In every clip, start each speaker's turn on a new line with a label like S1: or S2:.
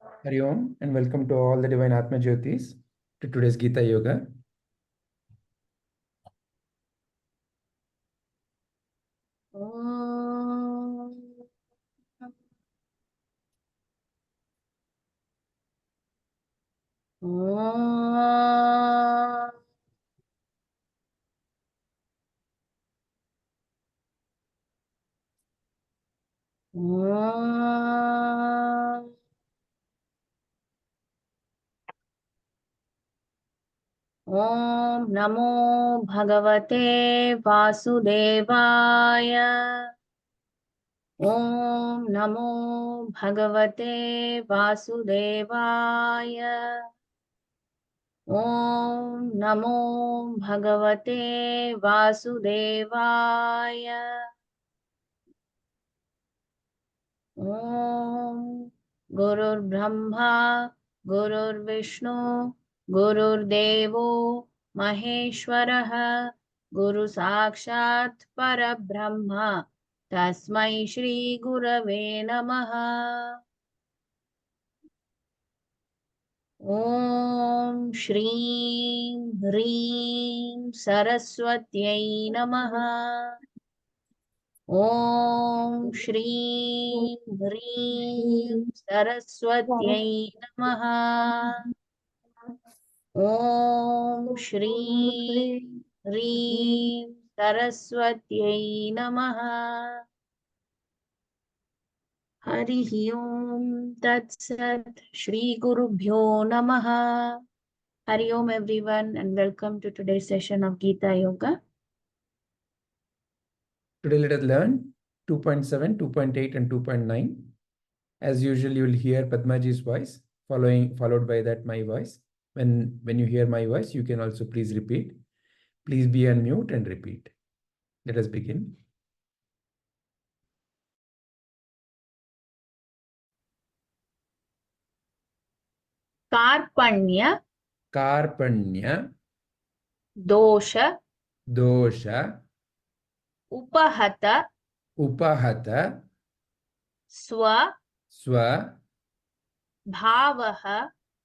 S1: Hari Om and welcome to all the Divine Atma Jyotis to today's Gita Yoga.
S2: ॐ नमो भगवते वासुदेवाय। ॐ नमो भगवते वासुदेवाय। ॐ नमो भगवते वासुदेवाय। ॐ गुरुर्ब्रह्मा, गुरुर्विष्णु गुरुर्देवो महेश्वरः गुरुसाक्षात् परब्रह्म, तस्मै श्रीगुरवे नमः। ॐ श्रीं ह्रीं सरस्वत्यै नमः। ॐ श्रीं ह्रीं सरस्वत्यै नमः। ॐ श्रीं ह्रीं सरस्वत्यै नमः हरिः ॐ तत्सत् श्रीगुरुभ्यो नमः हरि ओम everyone and welcome to today's session of Gita Yoga.
S1: Today let us learn 2.7, 2.8 and 2.9. As usual, you will hear Padmaji's voice following followed by that my voice. When when you hear my voice, you can also please repeat. Please be unmute and repeat. Let us begin.
S2: कार्पण्य
S1: Karpanya,
S2: दोष
S1: dosha,
S2: उपहत
S1: upahata,
S2: स्व
S1: swa,
S2: भावः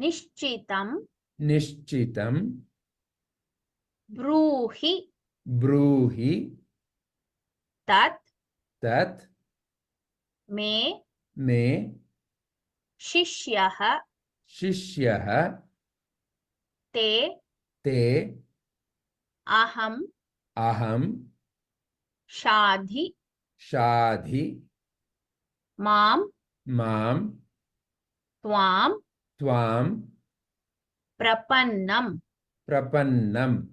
S2: निश्चितं
S1: निश्चितं
S2: ब्रूहि
S1: ब्रूहि।
S2: तत्
S1: तत्।
S2: मे
S1: मे।
S2: शिष्यः
S1: शिष्यः।
S2: ते
S1: ते।
S2: अहम्
S1: अहं
S2: शाधि
S1: शाधि।
S2: माँ
S1: माँ
S2: त्वां
S1: त्वां
S2: प्रपन्नम्।
S1: प्रपन्नम्।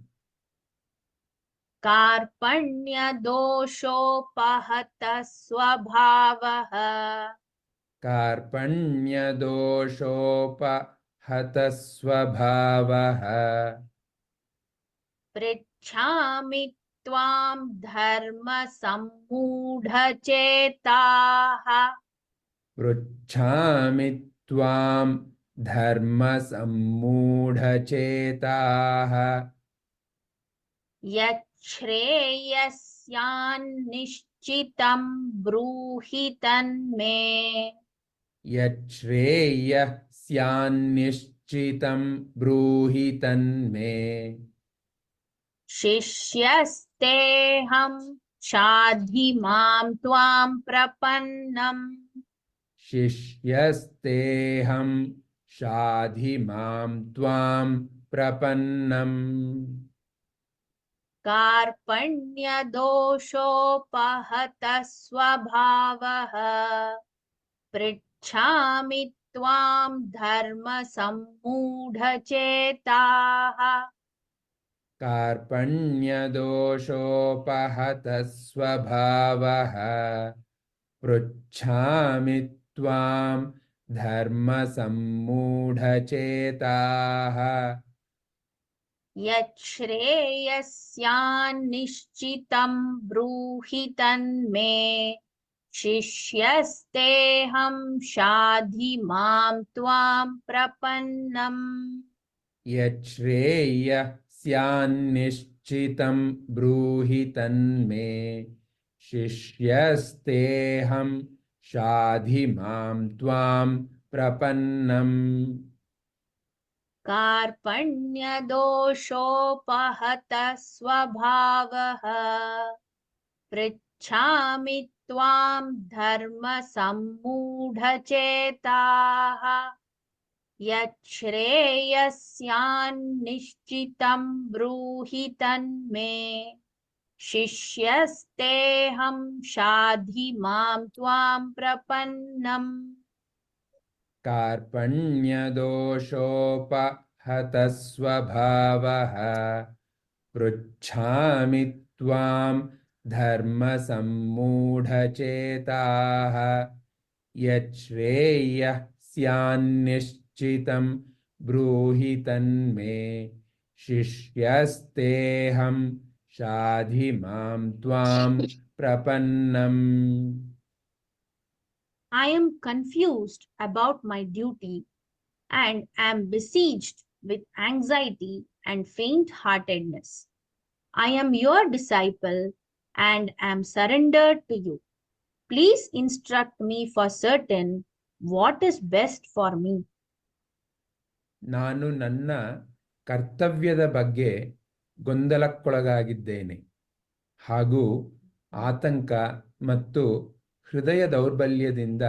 S2: कार्पण्यदोषोपहत स्वभावः
S1: कार्पण्यदोषोपहतस्वभावः।
S2: पृच्छामि त्वां धर्मसम्मूढचेताः।
S1: पृच्छामि त्वां धर्मसम्मूढचेताः।
S2: यच्छ्रेयस्यान्निश्चितं ब्रूहि तन्मे।
S1: यच्छ्रेयः स्यान्निश्चितं ब्रूहि तन्मे।
S2: शिष्यस्तेऽहं शाधि माँ त्वां प्रपन्नम्।
S1: शिष्यस्तेऽहं शाधि मां त्वां प्रपन्नम्।
S2: कार्पण्यदोषोपहत स्वभावः पृच्छामि त्वां धर्मसम्मूढचेताः।
S1: कार्पण्यदोषोपहतस्वभावः। पृच्छामि त्वां धर्मसम्मूढचेताः।
S2: यच्छ्रेयस्यान्निश्चितं ब्रूहि तन्मे शिष्यस्तेऽहं शाधि माँ त्वां प्रपन्नम्।
S1: यच्छ्रेयः स्यान्निश्चितं ब्रूहि तन्मे शिष्यस्तेऽहं शाधि मां त्वां प्रपन्नम्।
S2: कार्पण्यदोषोपहतः स्वभावः पृच्छामि त्वां धर्मसम्मूढचेताः। यच्छ्रेयस्यान्निश्चितं ब्रूहि तन्मे शिष्यस्तेऽहं शाधि माँ त्वां प्रपन्नम्।
S1: कार्पण्यदोषोपहतस्वभावः। पृच्छामि त्वां धर्मसम्मूढचेताः। यच्छ्रेयः स्यान्निश्चितं ब्रूहि तन्मे। शिष्यस्तेऽहं शाधि मां त्वां प्रपन्नम्
S2: I am confused about my duty and am besieged with anxiety and faint heartedness. I am your disciple and am surrendered to you. Please instruct me for certain what is best for me.
S1: ನಾನು ನನ್ನ ಕರ್ತವ್ಯದ ಬಗ್ಗೆ ಗೊಂದಲಕ್ಕೊಳಗಾಗಿದ್ದೇನೆ. ಹಾಗೂ ಆತಂಕ ಮತ್ತು ಹೃದಯ ದೌರ್ಬಲ್ಯದಿಂದ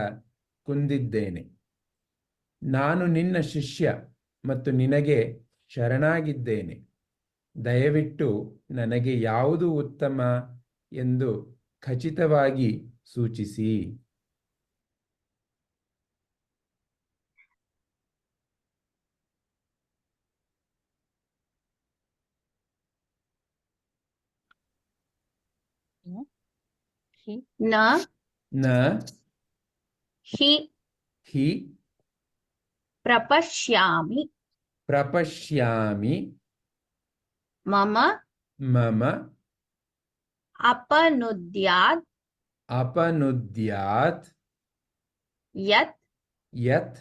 S1: ಕುಂದಿದ್ದೇನೆ. ನಾನು ನಿನ್ನ ಶಿಷ್ಯ ಮತ್ತು ನಿನಗೆ ಶರಣಾಗಿದ್ದೇನೆ. ದಯವಿಟ್ಟು ನನಗೆ ಯಾವುದು ಉತ್ತಮ ಎಂದು ಖಚಿತವಾಗಿ ಸೂಚಿಸಿ.
S2: न
S1: न
S2: हि
S1: हि
S2: प्रपश्यामि
S1: प्रपश्यामि
S2: मम
S1: मम
S2: अपनुद्यात्
S1: अपनुद्यात्
S2: यत्
S1: यत्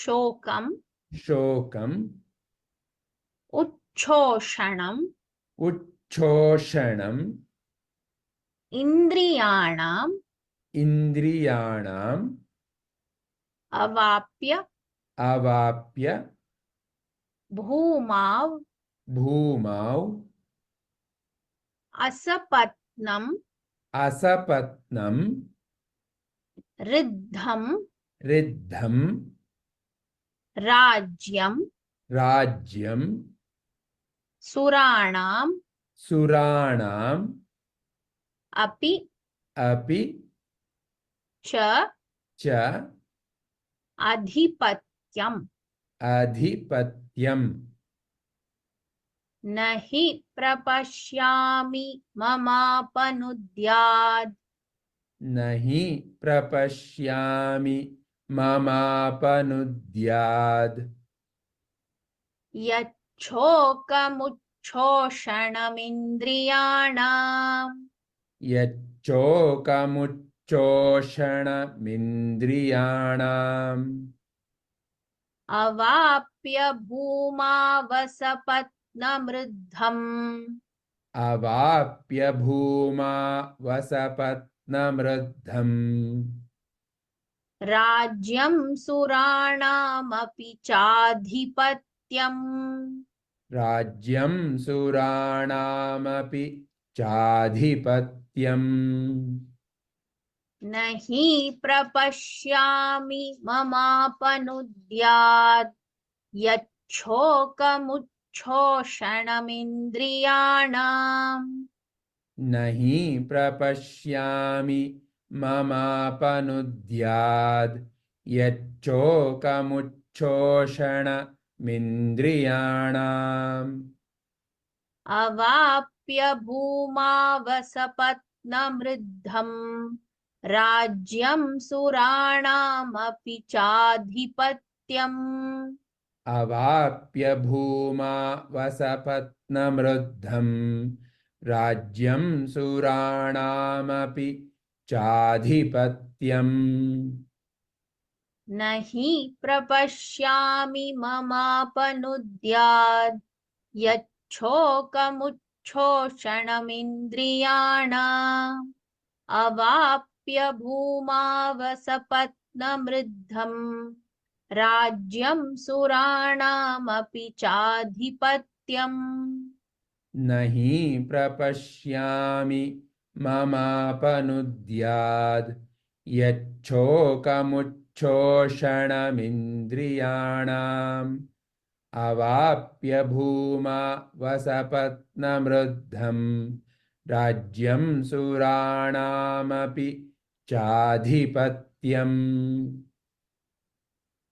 S2: शोकं
S1: शोकम्
S2: उच्छोषणम्
S1: उच्छोषणम्
S2: इंद्रियाणाम
S1: इंद्रियाणाम
S2: अवाप्य
S1: अवाप्य
S2: भूमाव
S1: भूमाव
S2: असपत्नम
S1: असपत्नम
S2: रिद्धम
S1: रिद्धम
S2: राज्यम
S1: राज्यम
S2: सुराणाम
S1: सुराणाम
S2: अपि
S1: अपि
S2: च
S1: च
S2: अधिपत्यम्।
S1: अधिपत्यम्।
S2: न हि प्रपश्यामि ममापनुद्याद्।
S1: न हि प्रपश्यामि ममापनुद्याद्।
S2: यच्छोकमुच्छोषणमिन्द्रियाणाम्।
S1: यच्चोकमुच्चोषणमिन्द्रियाणाम्।
S2: अवाप्य भूमावसपत्नमृद्धम्
S1: अवाप्य भूमा वसपत्नमृद्धम्
S2: राज्यं सुराणामपि चाधिपत्यम्।
S1: राज्यं सुराणामपि चाधिपत्यम्।
S2: न हि प्रपश्यामि ममापनुद्यात्। यच्छोकमुच्छोषणमिन्द्रियाणाम्।
S1: न हि प्रपश्यामि ममापनुद्याद् यच्चोकमुच्छोषणमिन्द्रियाणाम्
S2: अवाप्य भूमावसपत्नमृद्धम्। राज्यं सुराणामपि चाधिपत्यम्।
S1: अवाप्य भूमा वसपत्नमृद्धं राज्यं सुराणामपि चाधिपत्यम्।
S2: न हि प्रपश्यामि ममापनुद्याद्। यच्छोकमुच्छोषणमिन्द्रियाणाम् अवाप्य भूमावसपत्नमृद्धम्। राज्यं सुराणामपि चाधिपत्यम्।
S1: न हि प्रपश्यामि ममापनुद्याद्। यच्छोकमुच्छोषणमिन्द्रियाणाम्। अवाप्य भूमा वसपत्नमृद्धं राज्यं सुराणामपि चाधिपत्यम्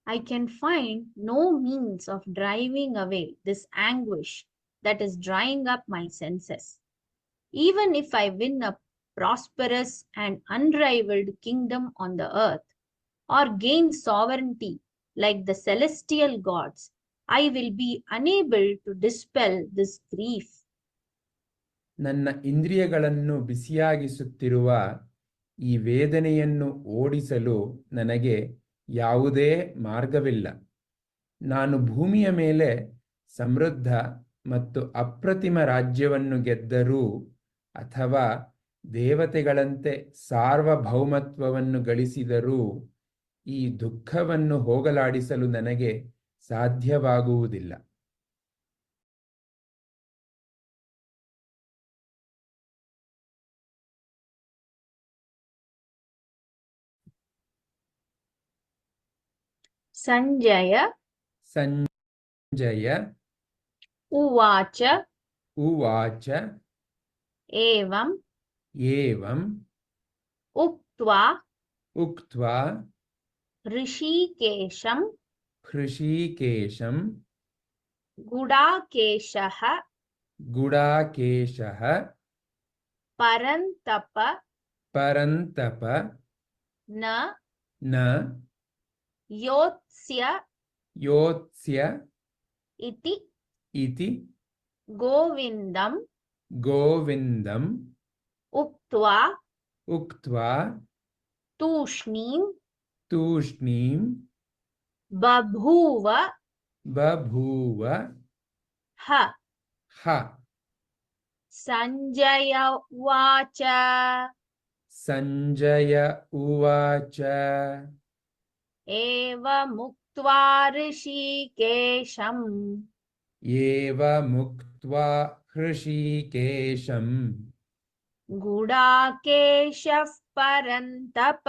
S2: I can find no means of driving away this anguish that is drying up my senses. Even if I win a prosperous and unrivaled kingdom on the earth, or gain sovereignty like the celestial gods, I will be unable to dispel this grief.
S1: ನನ್ನ ಇಂದ್ರಿಯಗಳನ್ನು ಬಿಸಿಯಾಗಿಸುತ್ತಿರುವ ಈ ವೇದನೆಯನ್ನು ಓಡಿಸಲು ನನಗೆ ಯಾವುದೇ ಮಾರ್ಗವಿಲ್ಲ ನಾನು ಭೂಮಿಯ ಮೇಲೆ ಸಮೃದ್ಧ ಮತ್ತು ಅಪ್ರತಿಮ ರಾಜ್ಯವನ್ನು ಗೆದ್ದರೂ ಅಥವಾ ದೇವತೆಗಳಂತೆ ಸಾರ್ವಭೌಮತ್ವವನ್ನು ಗಳಿಸಿದರೂ ಈ ದುಃಖವನ್ನು ಹೋಗಲಾಡಿಸಲು ನನಗೆ ಸಾಧ್ಯವಾಗುವುದಿಲ್ಲ.
S2: ಸಂಜಯ.
S1: ಸಂಜಯ.
S2: ಉವಾಚ.
S1: ಉವಾಚ.
S2: ಏವಂ.
S1: ಏವಂ.
S2: ಉಕ್ತ್ವಾ.
S1: ಉಕ್ತ್ವಾ.
S2: ಋಷಿಕೇಶಂ.
S1: हृषिकेशम
S2: गुडाकेशः
S1: गुडाकेशः
S2: परन्तप
S1: परन्तप
S2: न
S1: न
S2: योत्स्य
S1: योत्स्य
S2: इति
S1: इति
S2: गोविन्दं
S1: गोविन्दम्
S2: उक्त्वा
S1: उक्त्वा
S2: तूष्णीं
S1: तूष्णीं
S2: बभूव
S1: बभूव
S2: ह।
S1: ह।
S2: सञ्जय उवाच।
S1: सञ्जय उवाच।
S2: एवमुक्त्वा ऋषिकेशम्।
S1: एवमुक्त्वा हृषिकेशम्
S2: गुडाकेशः परन्तप।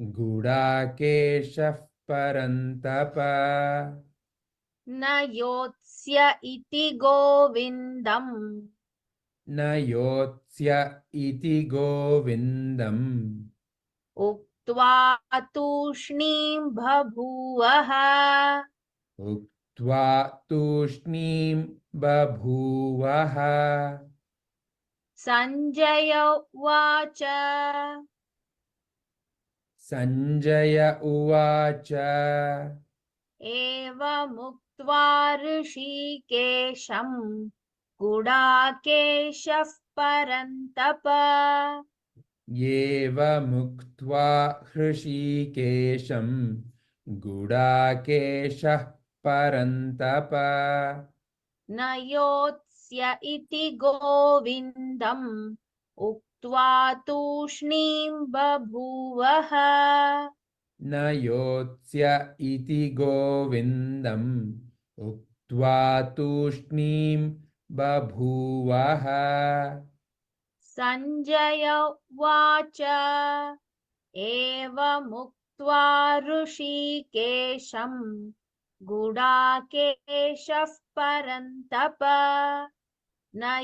S1: गुडाकेशः परन्तप।
S2: न योत्स्य इति गोविन्दम्।
S1: न योत्स्य इति गोविन्दम्।
S2: उक्त्वा तूष्णीं बभूवः।
S1: उक्त्वा तूष्णीं बभूवः।
S2: सञ्जय उवाच।
S1: सञ्जय उवाच।
S2: एवमुक्त्वा ऋषिकेशम् गुडाकेशः परन्तप।
S1: एवमुक्त्वा हृषीकेशं गुडाकेशः परन्तप।
S2: न योत्स्य इति गोविन्दम् उक्त्वा तूष्णीं बभूवः।
S1: न योत्स्य इति गोविन्दम्। उक्त्वा तूष्णीं बभूवः।
S2: सञ्जय उवाच। एवमुक्त्वा ऋषिकेशम् गुडाकेशः परन्तप। न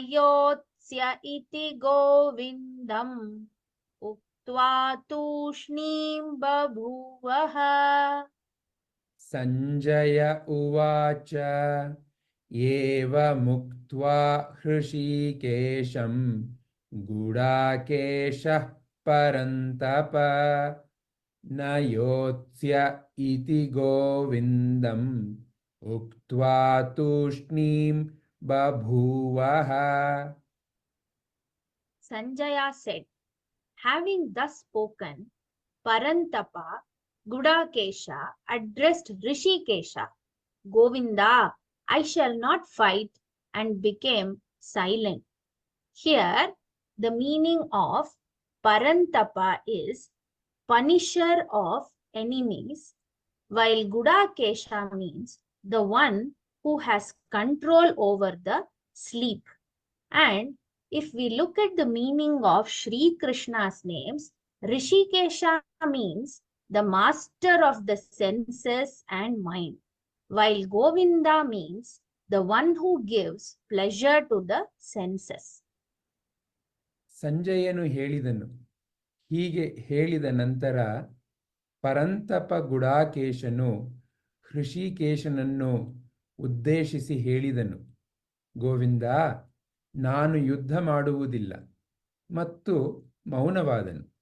S2: योत्स्य इति गोविन्दम् उक्त्वा तूष्णीं बभूवः।
S1: सञ्जय उवाच, एवमुक्त्वा हृषीकेशं गुडाकेशः परन्तप। न योत्स्य इति गोविन्दम् उक्त्वा तूष्णीं बभूवः।
S2: Sanjaya said, Having thus spoken, Parantapa Gudakesha addressed Rishikesha, Govinda, I shall not fight, and became silent. Here, the meaning of Parantapa is punisher of enemies, while Gudakesha means the one who has control over the sleep. And if we look at the meaning of Sri Krishna's names, Rishikesha means the master of the senses and mind, while Govinda means the one who gives pleasure to the senses.
S1: ಸಂಜಯನು ಹೇಳಿದನು ಹೀಗೆ ಹೇಳಿದ ನಂತರ ಪರಂತಪ ಗುಡಾಕೇಶನು ಹೃಷಿಕೇಶನನ್ನು ಉದ್ದೇಶಿಸಿ ಹೇಳಿದನು ಗೋವಿಂದ ನಾನು ಯುದ್ಧ ಮಾಡುವುದಿಲ್ಲ ಮತ್ತು ಮೌನವಾದನು.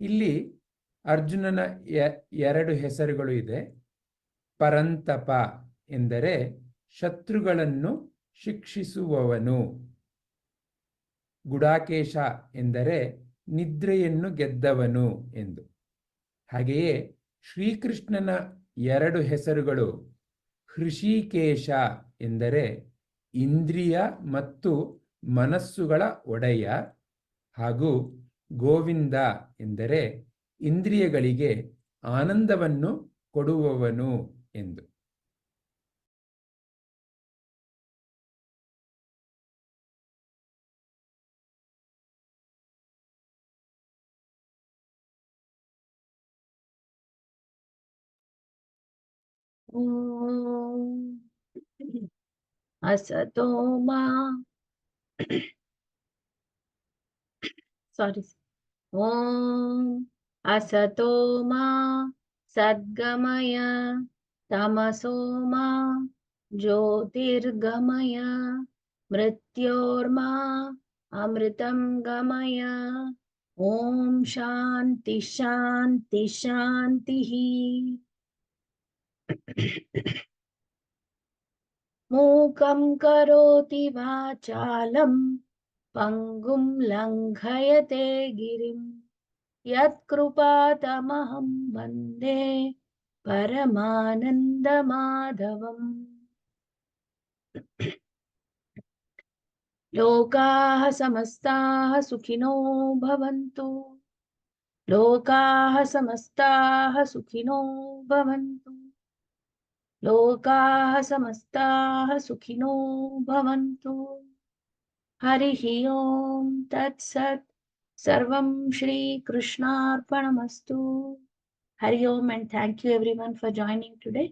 S1: ಇಲ್ಲಿ ಅರ್ಜುನನ ಎರಡು ಹೆಸರುಗಳು ಇದೆ. ಪರಂತಪ ಎಂದರೆ ಶತ್ರುಗಳನ್ನು ಶಿಕ್ಷಿಸುವವನು. ಗುಡಾಕೇಶ ಎಂದರೆ ನಿದ್ರೆಯನ್ನು ಗೆದ್ದವನು ಎಂದು. ಹಾಗೆಯೇ ಶ್ರೀಕೃಷ್ಣನ ಎರಡು ಹೆಸರುಗಳು ಹೃಷಿಕೇಶ ಎಂದರೆ ಇಂದ್ರಿಯ ಮತ್ತು ಮನಸ್ಸುಗಳ ಒಡೆಯ ಹಾಗೂ ಗೋವಿಂದ ಎಂದರೆ ಇಂದ್ರಿಯಗಳಿಗೆ ಆನಂದವನ್ನು ಕೊಡುವವನು ಎಂದು.
S2: असतो मा sorry. ॐ असतो मा सद्गमय तमसो मा ज्योतिर्गमय मृत्योर्मा अमृतं गमय ॐ शान्ति शान्ति शान्तिः మూకం కరోతి వాచాలం పంగుం లంఘయతే గిరిం యత్కృపాతమహం వందే పరమానందమాధవం లోకాः సమస్తాः సుఖినో భవంతు లోకాः సమస్తాः సుఖినో భవంతు లోకాః సమస్తాః సుఖినో భవంతు హరి ఓం తత్సత్ సర్వం Shri కృష్ణార్పణమస్తు Hari Om and thank you everyone for joining today